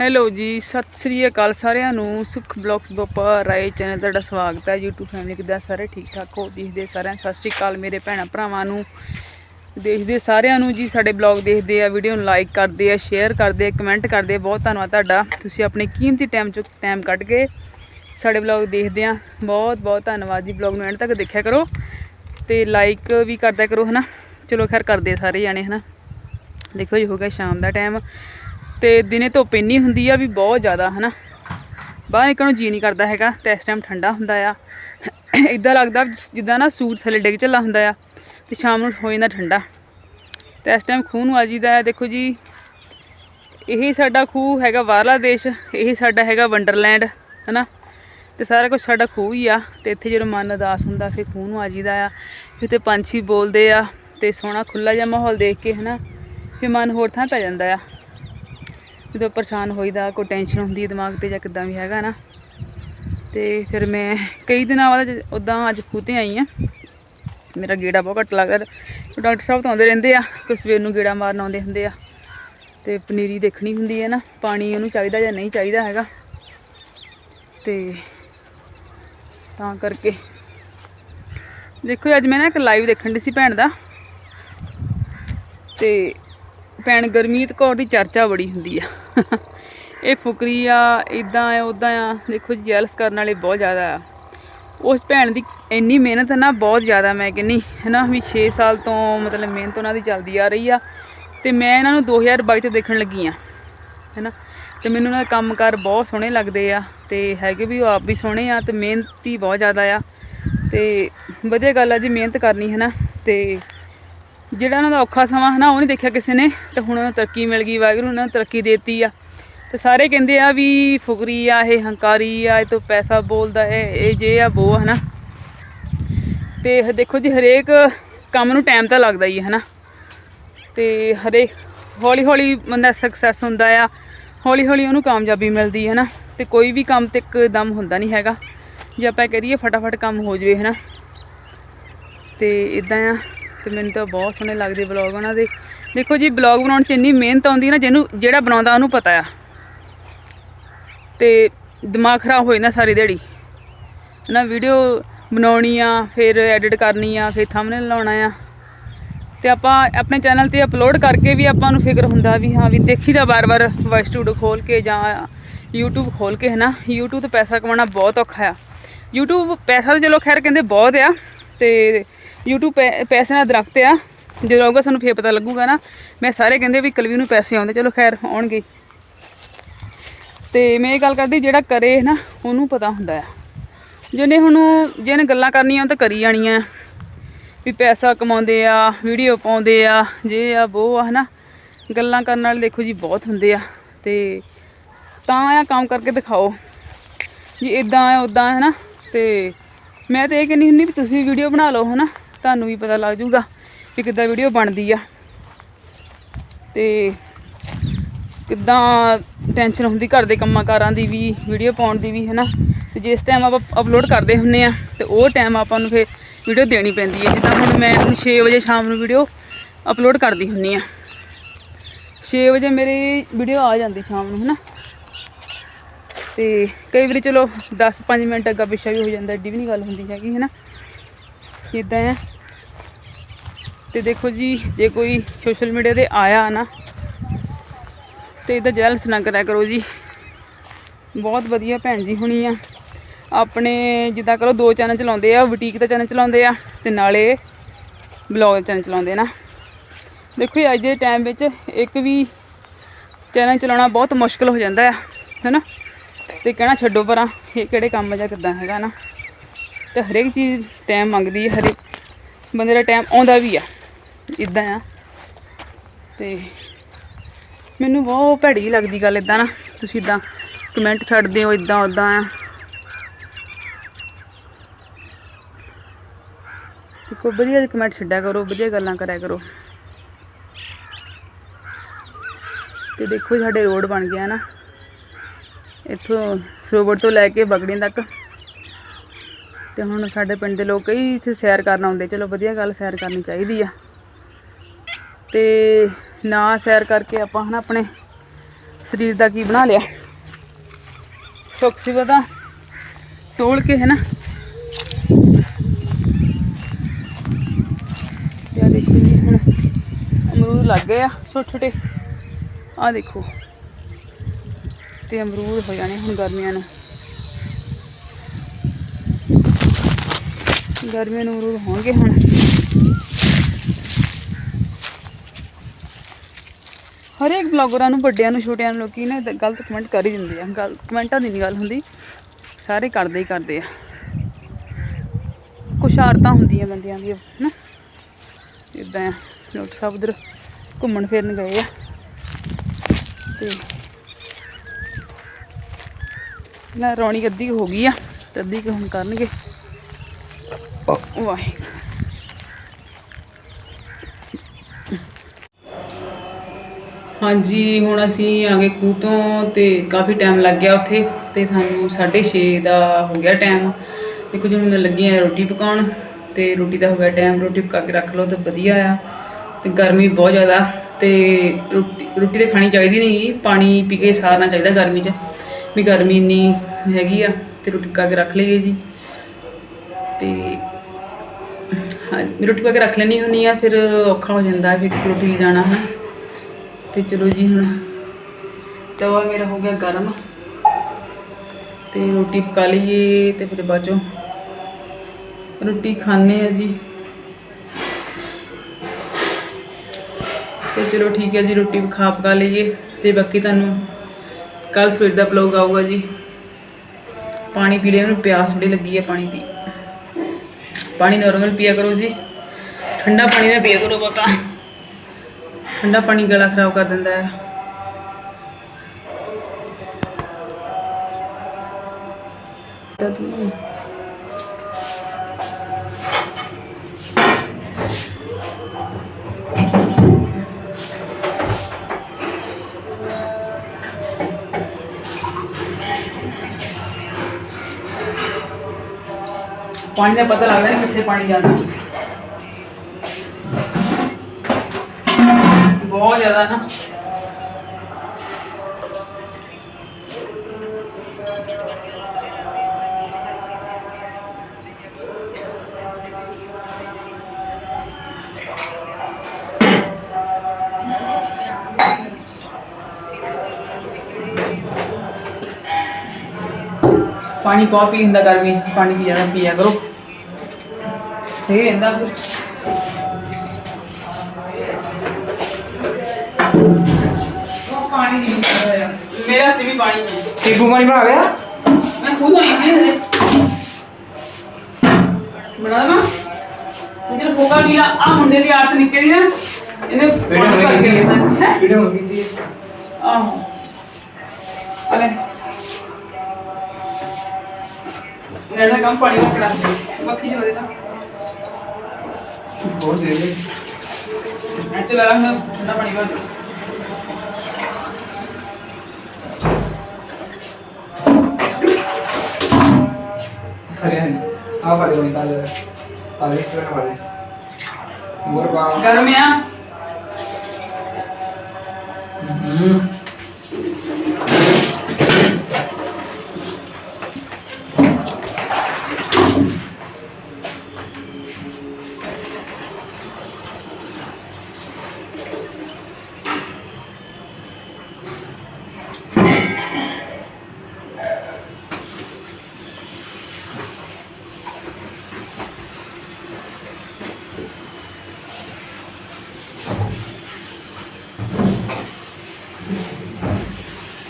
Hello ਜੀ, ਸਤਿ ਸ੍ਰੀ ਅਕਾਲ ਸਾਰਿਆਂ ਨੂੰ। ਸੁਖ ਬਲੌਗਸ ਬੋਪਾ ਰਾਏ ਚੈਨਲ ਤੁਹਾਡਾ ਸਵਾਗਤ ਹੈ। YouTube ਫੈਮਿਲੀ ਕਿੱਦਾਂ ਸਾਰੇ? ਠੀਕ ਠਾਕ ਹੋ? ਦੇਖਦੇ ਸਾਰਿਆਂ ਸਤਿ ਸ੍ਰੀ ਅਕਾਲ ਮੇਰੇ ਭੈਣਾਂ ਭਰਾਵਾਂ ਨੂੰ। ਦੇਖਦੇ ਸਾਰਿਆਂ ਨੂੰ ਜੀ, ਸਾਡੇ ਬਲੌਗ ਦੇਖਦੇ ਆ ਵੀਡੀਓ ਨੂੰ ਲਾਈਕ ਕਰਦੇ ਆ ਸ਼ੇਅਰ ਕਰਦੇ ਆ ਕਮੈਂਟ ਕਰਦੇ ਆ। ਬਹੁਤ ਧੰਨਵਾਦ ਤੁਹਾਡਾ। ਤੁਸੀਂ ਆਪਣੇ ਕੀਮਤੀ ਟਾਈਮ ਚੋਂ ਟਾਈਮ ਕੱਢ ਕੇ ਸਾਡੇ ਬਲੌਗ ਦੇਖਦੇ ਆ। ਬਹੁਤ ਬਹੁਤ ਧੰਨਵਾਦ ਜੀ। ਬਲੌਗ ਨੂੰ ਐਂਡ ਤੱਕ ਦੇਖਿਆ ਕਰੋ ਤੇ ਲਾਈਕ ਵੀ ਕਰਦਿਆ ਕਰੋ, ਹਨਾ? ਚਲੋ ਖੈਰ, ਕਰਦੇ ਸਾਰੇ ਜਾਣੇ, ਹਨਾ? ਦੇਖੋ ਜੀ, ਹੋ ਗਿਆ ਸ਼ਾਮ ਦਾ ਟਾਈਮ ਤੇ ਦਿਨੇ ਧੁੱਪ ਇੰਨੀ ਹੁੰਦੀ ਆ ਵੀ ਬਹੁਤ ਜ਼ਿਆਦਾ, ਹਨਾ? ਬਾਹਰ ਨਿਕਲਣ ਨੂੰ ਜੀ ਨਹੀਂ ਕਰਦਾ ਹੈਗਾ, ਤੇ ਇਸ ਟਾਈਮ ਠੰਡਾ ਹੁੰਦਾ ਆ। ਇਦਾਂ ਲੱਗਦਾ ਜਿੱਦਾਂ ਨਾ ਸੂਰਜ ਥੱਲੇ ਡਿੱਗ ਚੱਲਾ ਹੁੰਦਾ ਆ ਤੇ ਸ਼ਾਮ ਨੂੰ ਹੋ ਜਾਂਦਾ ਠੰਡਾ। ਤੇ ਇਸ ਟਾਈਮ ਖੂਹ ਨੂੰ ਆ ਜੀਦਾ ਹੈ, ਦੇਖੋ ਜੀ। ਇਹ ਸਾਡਾ ਖੂਹ ਹੈਗਾ ਬਾਹਰਲਾ ਦੇਸ਼, ਇਹ ਸਾਡਾ ਹੈਗਾ ਵੰਡਰਲੈਂਡ, ਹਨਾ? ਤੇ ਸਾਰਾ ਕੁਝ ਸਾਡਾ ਖੂਹ ਹੀ ਆ, ਤੇ ਇੱਥੇ ਜਦੋਂ ਮਨ ਉਦਾਸ ਹੁੰਦਾ, ਫਿਰ ਖੂਹ ਨੂੰ ਆ ਜੀਦਾ ਆ। ਫਿਰ ਪੰਛੀ ਬੋਲਦੇ ਆ, ਤੇ ਸੋਹਣਾ ਖੁੱਲਾ ਜਿਹਾ ਮਾਹੌਲ ਦੇਖ ਕੇ, ਹਨਾ? ਫਿਰ ਮਨ ਹੋਰ ਥਾਂ ਪੈ ਜਾਂਦਾ ਆ। ਜਦੋਂ ਪਰੇਸ਼ਾਨ ਹੋਈਦਾ, ਕੋਈ ਟੈਨਸ਼ਨ ਹੁੰਦੀ ਹੈ ਦਿਮਾਗ ਤੇ ਜਾਂ ਕਿੱਦਾਂ ਵੀ ਹੈਗਾ ਨਾ। ਤੇ ਫਿਰ ਮੈਂ ਕਈ ਦਿਨਾਂ ਬਾਅਦ ਉਦਾਂ ਅੱਜ ਖੂਹ ਤੇ ਆਈ ਆ। ਮੇਰਾ ਗੇੜਾ ਬਹੁਤ ਘੱਟ ਲੱਗਦਾ। ਡਾਕਟਰ ਸਾਹਿਬ ਤਾਂ ਆਉਂਦੇ ਰਹਿੰਦੇ ਆ, ਕੋਈ ਸਵੇਰ ਨੂੰ ਗੇੜਾ ਮਾਰਨ ਆਉਂਦੇ ਹੁੰਦੇ ਆ। ਤੇ ਪਨੀਰੀ ਦੇਖਣੀ ਹੁੰਦੀ ਹੈ ਨਾ, ਪਾਣੀ ਉਹਨੂੰ ਚਾਹੀਦਾ ਜਾਂ ਨਹੀਂ ਚਾਹੀਦਾ ਹੈਗਾ। ਤੇ ਤਾਂ ਕਰਕੇ ਦੇਖੋ, ਅੱਜ ਮੈਂ ਨਾ ਇੱਕ ਲਾਈਵ ਦੇਖਣ ਦੀ ਸੀ ਭੈਣ ਦਾ। ਤੇ ਭੈਣ ਗਰਮੀਤ ਕੌਰ ਦੀ ਚਰਚਾ ਬੜੀ ਹੁੰਦੀ ਆ। ਇਹ ਫੁਕਰੀ ਆ ਇਦਾਂ ਆ ਉਦਾਂ ਆ। ਦੇਖੋ ਜੈਲਸ ਕਰਨ ਵਾਲੇ ਬਹੁਤ ਜ਼ਿਆਦਾ ਆ। ਉਸ ਭੈਣ ਦੀ ਇੰਨੀ ਮਿਹਨਤ ਹੈ ਨਾ ਬਹੁਤ ਜ਼ਿਆਦਾ, ਮੈਂ ਕਹਿੰਨੀ ਹੈ ਨਾ ਵੀ 6 ਸਾਲ ਤੋਂ ਮਤਲਬ ਮਿਹਨਤ ਉਹਨਾਂ ਦੀ ਚੱਲਦੀ ਆ ਰਹੀ ਆ। ਤੇ ਮੈਂ ਇਹਨਾਂ ਨੂੰ 2022 ਤੋਂ ਦੇਖਣ ਲੱਗੀ ਆ ਹੈ ਨਾ ਤੇ ਮੈਨੂੰ ਉਹਨਾਂ ਦਾ ਕੰਮਕਾਰ ਬਹੁਤ ਸੋਹਣੇ ਲੱਗਦੇ ਆ ਤੇ ਹੈਗੇ ਵੀ ਉਹ ਆਪ ਵੀ ਸੋਹਣੇ ਆ ਤੇ ਮਿਹਨਤੀ ਬਹੁਤ ਜ਼ਿਆਦਾ ਆ। ਤੇ ਵਧੀਆ ਗੱਲ ਆ ਜੀ, ਮਿਹਨਤ ਕਰਨੀ ਹੈ ਨਾ ਤੇ ਜਿਹੜਾ ਉਹਨਾਂ ਦਾ ਔਖਾ ਸਮਾਂ ਹੈ ਨਾ ਉਹ ਨਹੀਂ ਦੇਖਿਆ ਕਿਸੇ ਨੇ। ਤੇ ਹੁਣ ਉਹਨਾਂ ਨੂੰ ਤਰੱਕੀ ਮਿਲ ਗਈ, ਵਾਹਿਗੁਰੂ ਉਹਨਾਂ ਨੂੰ ਤਰੱਕੀ ਦੇਤੀ ਆ। ਤੇ ਸਾਰੇ ਕਹਿੰਦੇ ਆ ਵੀ ਫੁਕਰੀ ਆ, ਇਹ ਹੰਕਾਰੀ ਆ, ਇਹ ਤੋਂ ਪੈਸਾ ਬੋਲਦਾ ਹੈ, ਇਹ ਜੇ ਆ, ਬੋ ਹੈ ਨਾ ਤੇ ਦੇਖੋ ਜੀ, ਹਰੇਕ ਕੰਮ ਨੂੰ ਟਾਈਮ ਤਾਂ ਲੱਗਦਾ ਹੀ ਹੈ ਨਾ ਤੇ ਹਰੇਕ ਹੌਲੀ ਹੌਲੀ ਬੰਦਾ ਸਕਸੈਸ ਹੁੰਦਾ ਆ। ਹੌਲੀ ਹੌਲੀ ਉਹਨੂੰ ਕਾਮਯਾਬੀ ਮਿਲਦੀ ਹੈ ਨਾ ਤੇ ਕੋਈ ਵੀ ਕੰਮ ਤੇ ਇੱਕਦਮ ਹੁੰਦਾ ਨਹੀਂ ਹੈਗਾ। ਜੇ ਆਪਾਂ ਕਰੀਏ, ਫਟਾਫਟ ਕੰਮ ਹੋ ਜਵੇ ਹੈ ਨਾ ਤੇ ਇਦਾਂ ਆ। ਤੇ ਮੈਨੂੰ ਤਾਂ ਬਹੁਤ ਸੋਹਣੇ ਲੱਗਦੇ ਬਲੌਗ ਉਹਨਾਂ ਦੇ। ਦੇਖੋ ਜੀ ਬਲੌਗ ਬਣਾਉਣ 'ਚ ਇੰਨੀ ਮਿਹਨਤ ਆਉਂਦੀ ਨਾ, ਜਿਹਨੂੰ ਜਿਹੜਾ ਬਣਾਉਂਦਾ ਉਹਨੂੰ ਪਤਾ ਆ। ਤੇ ਦਿਮਾਗ ਖਰਾਬ ਹੋਏ ਨਾ ਸਾਰੀ ਦਿਹਾੜੀ। ਨਾ ਵੀਡੀਓ ਬਣਾਉਣੀ ਆ, ਫਿਰ ਐਡਿਟ ਕਰਨੀ ਆ, ਫਿਰ ਥੰਬਨੇਲ ਲਾਉਣਾ ਆ। ਤੇ ਆਪਾਂ ਆਪਣੇ ਚੈਨਲ ਤੇ ਅਪਲੋਡ ਕਰਕੇ ਵੀ ਆਪਾਂ ਨੂੰ ਫਿਕਰ ਹੁੰਦਾ ਵੀ ਹਾਂ, ਵੀ ਦੇਖੀਦਾ ਵਾਰ-ਵਾਰ ਵਾਇਸ ਸਟੂਡੀਓ ਖੋਲ ਕੇ ਜਾਂ YouTube ਖੋਲ ਕੇ ਹੈ ਨਾ YouTube 'ਤੇ ਪੈਸਾ ਕਮਾਉਣਾ ਬਹੁਤ ਔਖਾ ਆ। YouTube ਪੈਸਾ ਤਾਂ ਚਲੋ ਖੈਰ ਕਹਿੰਦੇ ਬਹੁਤ ਆ, ਤੇ YouTube ਪੈ- ਪੈਸੇ ਦਾ ਦਰਖਤ ਆ। ਜਦੋਂ ਆਊਗਾ ਸਾਨੂੰ ਫੇਰ ਪਤਾ ਲੱਗੂਗਾ ਨਾ। ਮੈਂ ਸਾਰੇ ਕਹਿੰਦੇ ਵੀ ਕਲਵੀ ਨੂੰ ਪੈਸੇ ਆਉਂਦੇ, ਚਲੋ ਖੈਰ, ਆਉਣਗੇ। ਤੇ ਮੈਂ ਇਹ ਗੱਲ ਕਰਦੀ, ਜਿਹੜਾ ਕਰੇ ਨਾ, ਉਹਨੂੰ ਪਤਾ ਹੁੰਦਾ ਆ। ਜਿਹਨੇ ਹੁਣ ਜਿਹਨੇ ਗੱਲਾਂ ਕਰਨੀਆਂ, ਉਹ ਤਾਂ ਕਰੀ ਜਾਣੀਆਂ। ਵੀ ਪੈਸਾ ਕਮਾਉਂਦੇ ਆ, ਵੀਡੀਓ ਪਾਉਂਦੇ ਆ, ਜੇ ਆ ਉਹ ਆ, ਹਨਾ। ਗੱਲਾਂ ਕਰਨ ਵਾਲੇ ਦੇਖੋ ਜੀ, ਬਹੁਤ ਹੁੰਦੇ ਆ। ਤੇ ਤਾਂ ਆ ਕੰਮ ਕਰਕੇ ਦਿਖਾਓ। ਜੀ ਇਦਾਂ ਆ ਉਦਾਂ ਹੈ ਨਾ ਤੇ ਮੈਂ ਤੇ ਇਹ ਕਹਿੰਦੀ ਹੁੰਦੀ ਵੀ ਤੁਸੀਂ ਵੀਡੀਓ ਬਣਾ ਲਓ, ਹਨਾ। ਤੁਹਾਨੂੰ ਵੀ ਪਤਾ ਲੱਗ ਜਾਊਗਾ ਕਿ ਕਿੱਦਾਂ ਵੀਡੀਓ ਬਣਦੀ ਆ। ਤੇ ਕਿੱਦਾਂ ਟੈਨਸ਼ਨ ਹੁੰਦੀ ਘਰ ਦੇ ਕੰਮਾਂ ਕਾਰਾਂ ਦੀ ਵੀ ਵੀਡੀਓ ਪਾਉਣ ਦੀ ਵੀ ਹੈ ਨਾ ਤੇ ਜਿਸ ਟਾਈਮ ਆਪਾਂ ਅਪਲੋਡ ਕਰਦੇ ਹੁੰਨੇ ਆ, ਤੇ ਉਹ ਟਾਈਮ ਆਪਾਂ ਨੂੰ ਫਿਰ ਵੀਡੀਓ ਦੇਣੀ ਪੈਂਦੀ ਹੈ ਜਿੱਦਾਂ ਹੁਣ ਮੈਂ ਹੁਣ 6 ਵਜੇ ਸ਼ਾਮ ਨੂੰ ਵੀਡੀਓ ਅਪਲੋਡ ਕਰਦੀ ਹੁੰਨੀ ਆ। 6 ਵਜੇ ਮੇਰੀ ਵੀਡੀਓ ਆ ਜਾਂਦੀ ਸ਼ਾਮ ਨੂੰ ਹੈ ਨਾ ਤੇ ਕਈ ਵਾਰੀ ਚਲੋ 10-5 ਮਿੰਟ ਅੱਗਾ ਪਿੱਛਾ ਵੀ ਹੋ ਜਾਂਦਾ ਏਡੀ ਵੀ ਨਹੀਂ ਗੱਲ ਹੁੰਦੀ ਹੈਗੀ ਹੈ ਨਾ ਆ? ਤੇ ਦੇਖੋ ਜੀ, ਜੇ ਕੋਈ ਸੋਸ਼ਲ ਮੀਡੀਆ ਤੇ ਆਇਆ ਨਾ, ਤੇ ਇਹਦਾ ਜੈਲਸ ਨਾ ਕਰਿਆ ਕਰੋ ਜੀ। ਬਹੁਤ ਵਧੀਆ ਭੈਣ ਜੀ ਹੁਣੀ ਆ। ਆਪਣੇ ਜਿੱਦਾਂ ਕਰੋ, ਦੋ ਚੈਨਲ ਚਲਾਉਂਦੇ ਆ ਬੁਟੀਕ ਦਾ ਚੈਨਲ ਚਲਾਉਂਦੇ ਆ, ਤੇ ਨਾਲੇ ਬਲੌਗ ਚੈਨਲ ਚਲਾਉਂਦੇ ਨਾ। ਦੇਖੋ ਜੀ, ਅੱਜ ਦੇ ਟਾਈਮ ਵਿੱਚ ਇੱਕ ਵੀ ਚੈਨਲ ਚਲਾਉਣਾ ਬਹੁਤ ਮੁਸ਼ਕਲ ਹੋ ਜਾਂਦਾ ਆ, ਹੈਨਾ? ਤੇ ਕਹਿਣਾ ਛੱਡੋ ਪਰਾਂ, ਇਹ ਕਿਹੜੇ ਕੰਮ ਜਾਂ ਕਿੱਦਾਂ ਹੈਗਾ ਨਾ। ਤਾਂ ਹਰੇਕ ਚੀਜ਼ ਟਾਈਮ ਮੰਗਦੀ ਹੈ ਹਰੇਕ ਬੰਦੇ ਦਾ ਟਾਈਮ ਆਉਂਦਾ ਵੀ ਆ ਇਦਾਂ ਆ। ਤੇ ਮੈਨੂੰ ਬਹੁਤ ਭੈੜੀ ਲੱਗਦੀ ਗੱਲ ਇਦਾਂ ਨਾ, ਤੁਸੀਂ ਇਦਾਂ ਕਮੈਂਟ ਛੱਡਦੇ ਹੋ ਇਦਾਂ ਉਦਾਂ ਆ। ਤੇ ਕੋਈ ਵਧੀਆ ਕਮੈਂਟ ਛੱਡਿਆ ਕਰੋ, ਵਧੀਆ ਗੱਲਾਂ ਕਰਿਆ ਕਰੋ। ਤੇ ਦੇਖੋ ਸਾਡੇ ਰੋਡ ਬਣ ਗਿਆ ਨਾ। ਇੱਥੋਂ ਸਰੋਵਰ ਤੋਂ ਲੈ ਕੇ ਬਗੜੀਆਂ ਤੱਕ। ਤੇ ਹੁਣ ਸਾਡੇ ਪਿੰਡ ਦੇ ਲੋਕ ਕਈ ਇੱਥੇ ਸੈਰ ਕਰਨ ਆਉਂਦੇ। ਚਲੋ ਵਧੀਆ ਗੱਲ, ਸੈਰ ਕਰਨੀ ਚਾਹੀਦੀ ਆ। ਤੇ ਨਾ ਸੈਰ ਕਰਕੇ ਆਪਾਂ ਹਨਾ ਆਪਣੇ ਸਰੀਰ ਦਾ ਕੀ ਬਣਾ ਲਿਆ। ਸੁੱਖ ਸਿਵਾ ਤਾਂ ਤੋਲ ਕੇ ਹੈ ਨਾ ਯਾ ਦੇਖੋ ਜੀ, ਹੁਣ ਅਮਰੂਦ ਲੱਗ ਗਏ ਆ ਛੋਟੇ ਛੋਟੇ ਆ ਦੇਖੋ। ਤੇ ਅਮਰੂਦ ਹੋ ਜਾਣੇ ਹੁਣ ਗਰਮੀਆਂ ਨੂੰ। ਗਰਮੀਆਂ ਨੂੰ ਅਮਰੂਦ ਹੋਣਗੇ ਹੁਣ। ਹਰੇਕ ਬਲੌਗਰਾਂ ਨੂੰ, ਵੱਡਿਆਂ ਨੂੰ, ਛੋਟਿਆਂ ਨੂੰ ਲੋਕੀ ਨਾ ਗਲਤ ਕਮੈਂਟ ਕਰ ਹੀ ਦਿੰਦੇ ਆ। ਗਲਤ ਕਮੈਂਟਾਂ ਦੀ ਨਹੀਂ ਗੱਲ ਹੁੰਦੀ। ਸਾਰੇ ਕਰਦੇ ਹੀ ਕਰਦੇ ਆ। ਕੁਛ ਆਦਤਾਂ ਹੁੰਦੀਆਂ ਬੰਦਿਆਂ ਦੀਆਂ, ਹਨਾ? ਇਦਾਂ ਆ। ਲੋਕ ਸਭ ਉਧਰ ਘੁੰਮਣ ਫਿਰਨ ਗਏ ਆ। ਤੇ ਨਾ ਰੌਣੀ ਅੱਧੀ ਹੋ ਗਈ ਆ, ਤੇ ਅੱਧੀ ਕੁ ਹੁਣ ਕਰਨਗੇ। ਵਾਹਿਗੁਰੂ ਹਾਂਜੀ, ਹੁਣ ਅਸੀਂ ਆ ਗਏ ਖੂਹ ਤੋਂ ਤੇ ਕਾਫੀ ਟਾਈਮ ਲੱਗ ਗਿਆ ਉੱਥੇ ਤੇ ਸਾਨੂੰ 6:30 ਦਾ ਹੋ ਗਿਆ ਟਾਈਮ ਤੇ ਕੁਝ ਹੁਣ ਲੱਗੀਆਂ ਰੋਟੀ ਪਕਾਉਣ ਤੇ ਰੋਟੀ ਦਾ ਹੋ ਗਿਆ ਟਾਈਮ ਰੋਟੀ ਪਕਾ ਕੇ ਰੱਖ ਲਓ ਤਾਂ ਵਧੀਆ ਆ ਤੇ ਗਰਮੀ ਬਹੁਤ ਜ਼ਿਆਦਾ ਤੇ ਰੋਟੀ ਰੋਟੀ ਤੇ ਖਾਣੀ ਚਾਹੀਦੀ ਨਹੀਂ ਪਾਣੀ ਪੀ ਕੇ ਸਾਰਨਾ ਚਾਹੀਦਾ ਗਰਮੀ 'ਚ ਵੀ ਗਰਮੀ ਇੰਨੀ ਹੈਗੀ ਆ ਤੇ ਰੋਟੀ ਪਕਾ ਕੇ ਰੱਖ ਲਈਏ ਜੀ। ਤੇ ਹਾਂਜੀ ਰੋਟੀ ਪਾ ਕੇ ਰੱਖ ਲੈਣੀ ਹੁੰਦੀ ਆ ਫਿਰ ਔਖਾ ਹੋ ਜਾਂਦਾ ਫਿਰ ਰੋਟੀ ਜਾਣਾ ਹੈ। ਤੇ ਚਲੋ ਜੀ ਹੁਣ ਤਵਾ ਮੇਰਾ ਹੋ ਗਿਆ ਗਰਮ ਤੇ ਰੋਟੀ ਪਕਾ ਲਈਏ ਤੇ ਫਿਰ ਬਾਅਦ ਚੋਂ ਰੋਟੀ ਖਾਣੇ ਆ ਜੀ। ਤੇ ਚਲੋ ਠੀਕ ਹੈ ਜੀ, ਰੋਟੀ ਖਾ ਪਕਾ ਲਈਏ ਤੇ ਬਾਕੀ ਤੁਹਾਨੂੰ ਕੱਲ ਸਵੇਰ ਦਾ ਵਲੌਗ ਆਊਗਾ ਜੀ। ਪਾਣੀ ਪੀ ਲਿਆ, ਮੈਨੂੰ ਪਿਆਸ ਬੜੀ ਲੱਗੀ ਹੈ ਪਾਣੀ ਦੀ। ਪਾਣੀ ਨਾਰਮਲ ਪੀਆ ਕਰੋ ਜੀ। ਠੰਡਾ ਪਾਣੀ ਨਾ ਪੀਆ ਕਰੋ ਬਾਬਾ ਠੰਡਾ ਪਾਣੀ ਗਲਾ ਖਰਾਬ ਕਰ ਦਿੰਦਾ ਹੈ। ਤਾਂ ਪਾਣੀ ਦਾ ਪਤਾ ਲੱਗਦਾ ਨਹੀਂ ਕਿੱਥੇ ਪਾਣੀ ਜਾਂਦਾ। ਬਹੁਤ ਜ਼ਿਆਦਾ ਨਾ। ਪਾਣੀ ਬਹੁਤ ਪੀਂਦਾ ਗਰਮੀ ਚ ਪਾਣੀ ਪੀ ਜ਼ਿਆਦਾ ਪੀਆ ਕਰੋ। ਸਹੀ ਰਹਿੰਦਾ ਉਹ ਪਾਣੀ ਨਹੀਂ ਹੋਇਆ। ਮੇਰੇ 'ਚ ਵੀ ਪਾਣੀ ਹੈ ਟਿੱਬੂ ਪਾਣੀ ਬਣਾ ਲਿਆ? ਮੈਂ ਖੁਦ ਆਈ ਹਾਂ ਹਲੇ ਬਣਾ ਦਵਾਂ ਜਿਹੜਾ ਫੋਕਾ ਵੀ ਆ ਮੁੰਡੇ ਦੀ ਆਦਤ ਨਿਕਲੀ ਨਾ ਇਹਨੇ ਪਾਣੀ ਭਰ ਕੇ ਹੈ ਆਹੋ। ਅਲੇ ਇਹਦਾ ਕੰਮ ਪਾਣੀ ਵਿੱਚ ਕਰਾ ਦੇ ਮੱਖੀ ਜੋ ਦੇਦਾ ਬਹੁਤ ਦੇ ਦੇ। ਮੈਂ ਤੇ ਲਾ ਹੁਣ ਠੰਡਾ ਪਾਣੀ ਭਰ ਦੇ ਸਰਿਆ ਨਹੀਂ ਆ ਪਾ ਦੇ ਨਿਕਾਲ ਦੇ ਪਾ ਦੇ ਫਿਰ ਪਾ। ਦੇ ਮੋਰ ਪਾ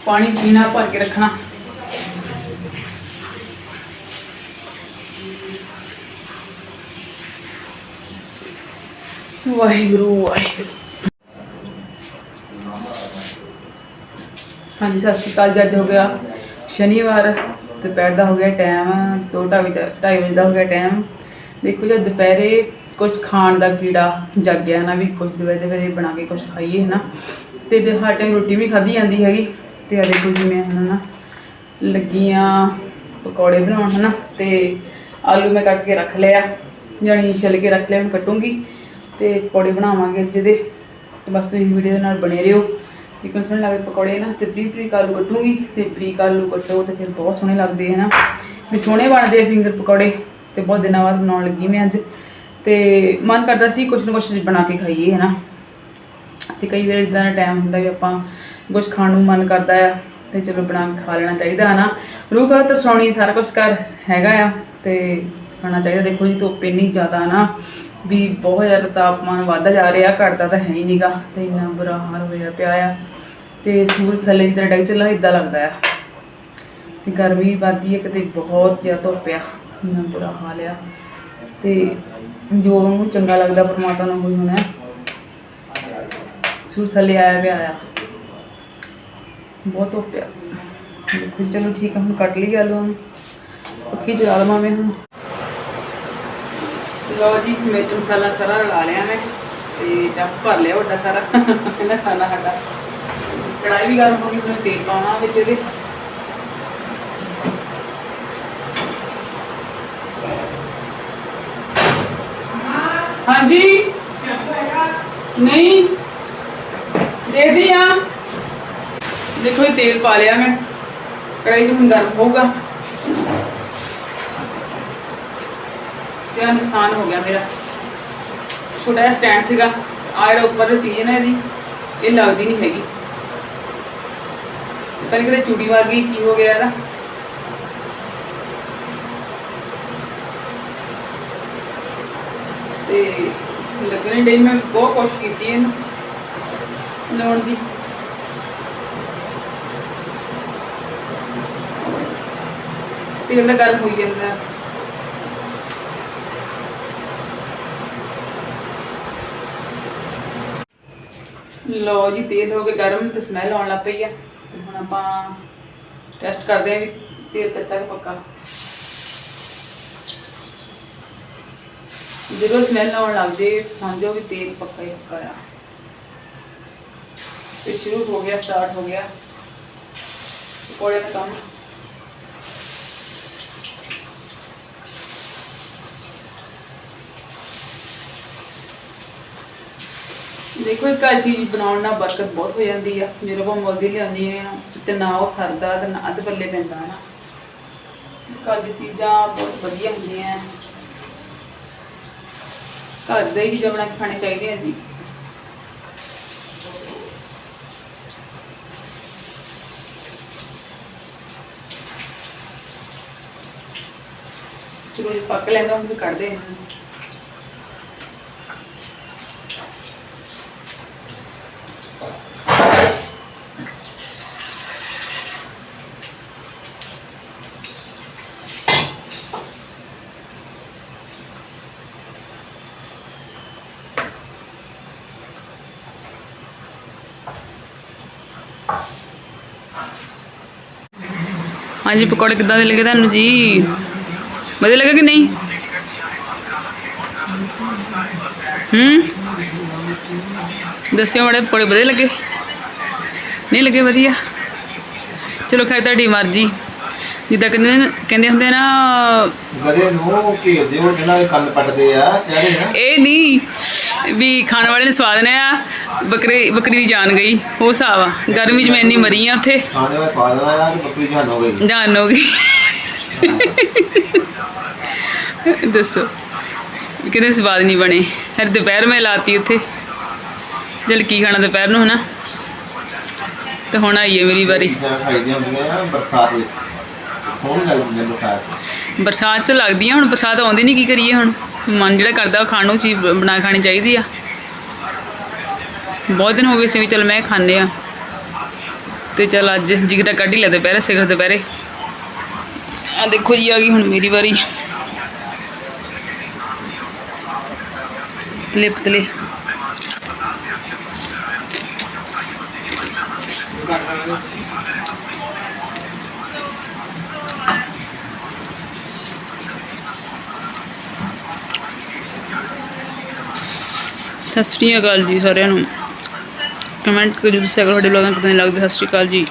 ਪਾਣੀ ਪੀਣਾ, ਭਰ ਕੇ ਰੱਖਣਾ। ਵਾਹਿਗੁਰੂ ਵਾਹਿਗੁਰੂ। ਹਾਂਜੀ, ਸਤਿ ਸ਼੍ਰੀ ਅਕਾਲ ਜੱਜ ਹੋ ਗਿਆ ਸ਼ਨੀਵਾਰ, ਦੁਪਹਿਰ ਦਾ ਹੋ ਗਿਆ ਟਾਈਮ। 2:30 ਵਜੇ ਦਾ ਹੋ ਗਿਆ ਟਾਈਮ। ਦੇਖੋ ਜੇ ਦੁਪਹਿਰੇ ਕੁਝ ਖਾਣ ਦਾ ਕੀੜਾ ਜਾਗ ਗਿਆ ਨਾ ਵੀ ਕੁਝ ਦੁਪਹਿਰੇ ਦੇ ਵੇਲੇ ਬਣਾ ਕੇ ਕੁਝ ਖਾਈਏ ਹੈ ਨਾ ਤੇ ਦੇ ਹਰ ਟਾਈਮ ਰੋਟੀ ਵੀ ਖਾਧੀ ਜਾਂਦੀ ਹੈਗੀ। ਤੇ ਆ ਦੇਖੋ ਜੀ ਮੈਂ ਹੁਣ ਨਾ ਲੱਗੀਆਂ ਪਕੌੜੇ ਬਣਾਉਣ, ਹਨਾ, ਤੇ ਆਲੂ ਮੈਂ ਕੱਟ ਕੇ ਰੱਖ ਲਿਆ ਜਾਣੀ ਛਿੱਲ ਕੇ ਰੱਖ ਲਿਆ, ਹੁਣ ਕੱਟੂੰਗੀ, ਤੇ ਪਕੌੜੇ ਬਣਾਵਾਂਗੇ ਅੱਜ ਦੇ, ਤੇ ਬਸ ਤੁਸੀਂ ਵੀਡੀਓ ਦੇ ਨਾਲ ਬਣੇ ਰਹੋ। ਕਿਉਂਕਿ ਸੋਹਣੇ ਲੱਗਦੇ ਪਕੌੜੇ ਨਾ, ਤੇ ਬਰੀਕ ਬਰੀਕ ਆਲੂ ਕੱਟੂੰਗੀ, ਤੇ ਬਰੀਕ ਆਲੂ ਕੱਟੋ, ਤੇ ਫਿਰ ਬਹੁਤ ਸੋਹਣੇ ਲੱਗਦੇ ਹੈ ਨਾ ਵੀ ਸੋਹਣੇ ਬਣਦੇ ਫਿੰਗਰ ਪਕੌੜੇ, ਤੇ ਬਹੁਤ ਦਿਨਾਂ ਬਾਅਦ ਬਣਾਉਣ ਲੱਗੀ ਮੈਂ ਅੱਜ। ਤੇ ਮਨ ਕਰਦਾ ਸੀ ਕੁਛ ਨਾ ਕੁਛ ਬਣਾ ਕੇ ਖਾਈਏ ਹੈ ਨਾ ਤੇ ਕਈ ਵਾਰ ਇਦਾਂ ਦਾ ਟਾਈਮ ਹੁੰਦਾ ਵੀ ਆਪਾਂ ਕੁਝ ਖਾਣ ਨੂੰ ਮਨ ਕਰਦਾ ਆ, ਤੇ ਚਲੋ ਬਣਾ ਕੇ ਖਾ ਲੈਣਾ ਚਾਹੀਦਾ ਹੈ ਨਾ। ਰੂਹ ਕਾ ਤਰਸੌਣੀ ਸਾਰਾ ਕੁਝ ਘਰ ਹੈਗਾ ਆ, ਤੇ ਖਾਣਾ ਚਾਹੀਦਾ। ਦੇਖੋ ਜੀ, ਧੁੱਪ ਇੰਨੀ ਜ਼ਿਆਦਾ ਨਾ ਵੀ ਬਹੁਤ ਜ਼ਿਆਦਾ ਤਾਪਮਾਨ ਵੱਧਦਾ ਜਾ ਰਿਹਾ ਘਟਦਾ ਤਾਂ ਹੈ ਹੀ ਨਹੀਂਗਾ ਤੇ ਇੰਨਾ ਬੁਰਾ ਹਾਲ ਹੋਇਆ ਪਿਆ ਆ। ਤੇ ਸੂਰਜ ਥੱਲੇ ਜਿੱਦਾਂ ਡਿੱਗ ਚੱਲਾ ਇਦਾਂ ਲੱਗਦਾ ਆ। ਤੇ ਗਰਮੀ ਵੱਧਦੀ ਹੈ ਕਿਤੇ ਬਹੁਤ ਜ਼ਿਆਦਾ ਧੁੱਪ ਆ, ਇੰਨਾ ਬੁਰਾ ਹਾਲ ਆ। ਤੇ ਜੋ ਉਹਨੂੰ ਚੰਗਾ ਲੱਗਦਾ, ਪਰਮਾਤਮਾ ਨੂੰ ਹੋਈ ਹੋਣਾ। ਸੂਰਜ ਥੱਲੇ ਆਇਆ ਪਿਆ ਆ। ਬਹੁਤ ਧੁੱਪ ਆ ਦੇਖੋ ਜੀ, ਚਲੋ ਠੀਕ ਆ ਹੁਣ ਕੱਟ ਲਈ ਆਲੂ ਨੂੰ ਪੱਖੀ ਚਲਾ ਲਵਾਂ ਮੈਂ ਹੁਣ ਲਓ ਜੀ ਮਿਰਚ ਮਸਾਲਾ ਸਾਰਾ ਲਾ ਲਿਆ ਮੈਂ ਤੇ ਟੱਪ ਭਰ ਲਿਆ ਵੱਡਾ ਸਾਰਾ ਇਹਨਾਂ ਖਾਣਾ ਸਾਡਾ ਕੜਾਈ ਵੀ ਗਰਮ ਹੋ ਗਈ ਹੁਣ ਮੈਂ ਤੇਲ ਪਾਉਣਾ ਵਿੱਚ ਇਹਦੇ ਹਾਂਜੀ ਨਹੀਂ ਦੇਦੀ ਆ ਦੇਖੋ ਇਹ ਤੇਲ ਪਾ ਲਿਆ ਮੈਂ। ਕੜਾਈ 'ਚ ਹੁਣ ਗਰਮ ਹੋਊਗਾ। ਤੇ ਨੁਕਸਾਨ ਹੋ ਗਿਆ ਮੇਰਾ। ਛੋਟਾ ਜਿਹਾ ਸਟੈਂਡ ਸੀਗਾ। ਆ ਜਿਹੜਾ ਉੱਪਰ ਦੀ ਚੀਜ਼ ਨਾ ਇਹਦੀ, ਇਹ ਲੱਗਦੀ ਨਹੀਂ ਹੈਗੀ। ਪਤਾ ਨਹੀਂ ਕਿਤੇ ਚੂੜੀ ਵੱਜ ਗਈ ਕੀ ਹੋ ਗਿਆ ਇਹਦਾ। ਤੇ ਲੱਗਣੇ ਡੇ ਮੈਂ ਬਹੁਤ ਕੋਸ਼ਿਸ਼ ਕੀਤੀ ਇਹਨੂੰ। ਲਾਉਣ ਦੀ। ਤੇਲ ਦਾ ਗਰਮ ਹੋਈ ਜਾਂਦਾ ਹੈ। ਜੀ, ਤੇਲ ਹੋ ਗਿਆ, ਗਰਮ ਤੇ ਸਮੈਲ ਆਉਣ ਲੱਗ ਪਈ ਆ। ਹੁਣ ਆਪਾਂ ਟੈਸਟ ਕਰਦੇ ਆ ਵੀ ਤੇਲ ਕੱਚਾ ਕਿ ਪੱਕਾ। ਜਦੋਂ ਸਮੈਲ ਆਉਣ ਲੱਗ ਜੇ, ਸਮਝੋ ਵੀ ਤੇਲ ਪੱਕਾ ਹੀ ਪੱਕਾ ਆ। ਤੇ ਸ਼ੁਰੂ ਹੋ ਗਿਆ ਸਟਾਰਟ ਹੋ ਗਿਆ। ਪਕੌੜੇ ਦਾ ਕੰਮ ਦੇਖੋ, ਇੱਕ ਆਹ ਚੀਜ਼ ਬਣਾਉਣ ਨਾਲ ਬਰਕਤ ਬਹੁਤ ਹੋ ਜਾਂਦੀ ਆ। ਜਦੋਂ ਆਪਾਂ ਮੁੱਲ ਦੀ ਲਿਆਉਂਦੇ ਆ, ਤੇ ਨਾ ਉਹ ਸਰਦਾ ਤੇ ਨਾ ਅੱਧ ਪੱਲੇ ਪੈਂਦਾ ਨਾ। ਘਰ ਦੀ ਚੀਜ਼ਾਂ ਬਹੁਤ ਵਧੀਆ ਹੁੰਦੀਆਂ। ਘਰ ਦੇ ਹੀ ਚੀਜ਼ਾਂ ਬਣਾ ਕੇ ਖਾਣੇ ਚਾਹੀਦੇ ਆ ਜੀ। ਚਲੋ ਪੱਕ ਲੈਂਦਾ ਹੁਣ ਫਿਰ ਕੱਢਦੇ ਹਾਂ ਹਾਂਜੀ, ਪਕੌੜੇ ਕਿੱਦਾਂ ਦੇ ਲੱਗੇ ਤੁਹਾਨੂੰ ਜੀ? ਵਧੀਆ ਲੱਗੇ ਕਿ ਨਹੀਂ? ਹੂੰ? ਦੱਸਿਓ ਮਾੜੇ ਪਕੌੜੇ ਵਧੀਆ ਲੱਗੇ? ਨਹੀਂ ਲੱਗੇ ਵਧੀਆ? ਚਲੋ ਖੈਰ, ਤੁਹਾਡੀ ਮਰਜ਼ੀ। ਜਿੱਦਾਂ ਕਹਿੰਦੇ ਨੇ- ਕਹਿੰਦੇ ਹੁੰਦੇ ਨਾ ਗਧੇ ਨੂੰ ਘੇਰਦੇ ਹੋ ਜਿਹਨਾਂ ਦੇ ਕੰਨ ਪੱਟਦੇ ਆ ਕਹਿੰਦੇ ਨਾ ਇਹ ਨਹੀਂ ਵੀ ਖਾਣ ਵਾਲੇ ਨੂੰ ਸਵਾਦ ਨੇ ਆ ਬੱਕਰੀ ਬੱਕਰੀ ਦੀ ਜਾਨ ਗਈ ਉਹ ਹਿਸਾਬ ਆ। ਗਰਮੀ 'ਚ ਮੈਂ ਇੰਨੀ ਮਰੀ ਆ ਉੱਥੇ। ਖਾਣੇ ਦਾ ਸਵਾਦ ਨਾ ਆ ਕਿ ਬੱਕਰੀ ਜਹਾਨ ਹੋ ਗਈ। ਜਾਨ ਹੋ ਗਈ। ਦੱਸੋ। ਕਿਤੇ ਸਵਾਦ ਨਹੀਂ ਬਣੇ। ਸਾਡੇ ਦੁਪਹਿਰ ਮੈਂ ਲਾਤੀ ਉੱਥੇ। ਜਲ ਕੀ ਖਾਣਾ ਦੁਪਹਿਰ ਨੂੰ ਹਨਾ? ਤੇ ਹੁਣ ਆਈ ਹੈ ਮੇਰੀ ਵਾਰੀ। ਚੀਜ਼ਾਂ ਖਾਈਦੀਆਂ ਹੁੰਦੀਆਂ ਆ ਬਰਸਾਤ ਵਿੱਚ। ਸੋਹਣੀ ਲੱਗਦੀ ਹੈ ਬਰਸਾਤ। ਬਰਸਾਤ 'ਚ ਲੱਗਦੀ ਆ ਹੁਣ ਬਰਸਾਤ ਆਉਂਦੀ ਨਹੀਂ ਕੀ ਕਰੀਏ ਹੁਣ? ਮਨ ਜਿਹੜਾ ਕਰਦਾ ਉਹ ਖਾਣ ਨੂੰ ਚੀਜ਼ ਬਣਾ ਖਾਣੀ ਚਾਹੀਦੀ ਆ। ਬਹੁਤ ਦਿਨ ਹੋ ਗਏ ਸੀ ਵੀ ਚਲ ਮੈਂ ਖਾਂਦੇ ਆ। ਤੇ ਚਲ ਅੱਜ ਜਿਗਦਾ ਕੱਢ ਹੀ ਲਿਆ ਦੁਪਹਿਰੇ ਸਿਖਰ ਦੁਪਹਿਰੇ। ਆ ਦੇਖੋ ਜੀ ਆ ਗਈ ਹੁਣ ਮੇਰੀ ਵਾਰੀ। ਪਤਲੇ। ਪਤਲੇ ਸਤਿ ਸ਼੍ਰੀ ਅਕਾਲ ਜੀ ਸਾਰਿਆਂ ਨੂੰ। ਕਮੈਂਟ ਕਰੋ ਦੱਸਿਆ ਕਰੋ ਸਾਡੇ ਵਲੋਗਾਂ ਕਿਦਾਂ ਦੇ ਲੱਗਦੇ ਸਤਿ ਸ਼੍ਰੀ ਅਕਾਲ ਜੀ।